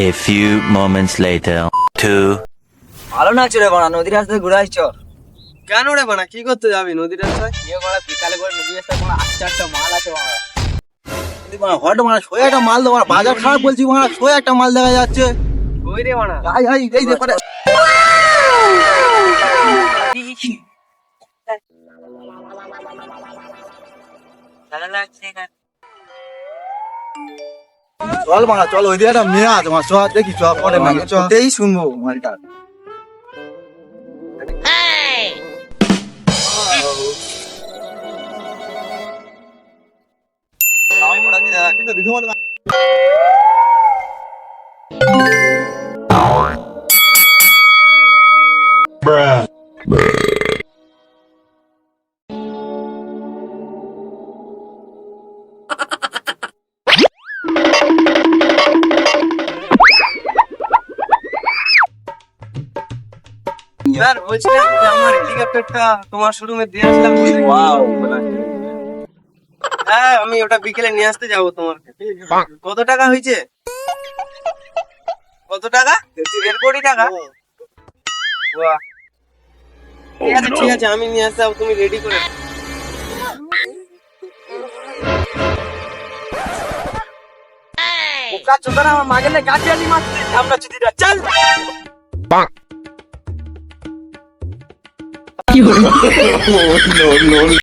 A few moments later. Two. ভালো না রে বানা নদীর রাস্তায় ঘুরে আসছো কেন রে বানা কি করতে যাবি নদীর রাস্তায় ইয়ে বানা বিকালে করে নদীর রাস্তায় কোনো আচ্ছা একটা মাল আছে বানা হট মারা সোয়া একটা মাল দেওয়া বাজার খারাপ বলছি মারা সোয়া একটা মাল দেখা যাচ্ছে ওই রে বানা আই আই এই দেখো রে। চল মারা চল ওই দিকে একটা মেয়ে আছে মার চল দেখি চল পরে মাকে চল এই শুনব মালটা কিন্তু বিধবা স্যার বলছিলাম যে আমার হেলিকপ্টারটা তোমার শোরুমে দিয়ে আসলাম ওয়াও হ্যাঁ আমি ওটা বিকেলে নিয়ে আসতে যাব তোমার কত টাকা হয়েছে? কত টাকা? দেড় কোটি টাকা। বাহ। ঠিক আছে ঠিক আছে আমি নিয়ে আসতে যাব তুমি রেডি করে নাও। বোকা চোদা আমার মাগে নে গাড়ি আনি মারতে আমরা চুদিটা চল no, no, no.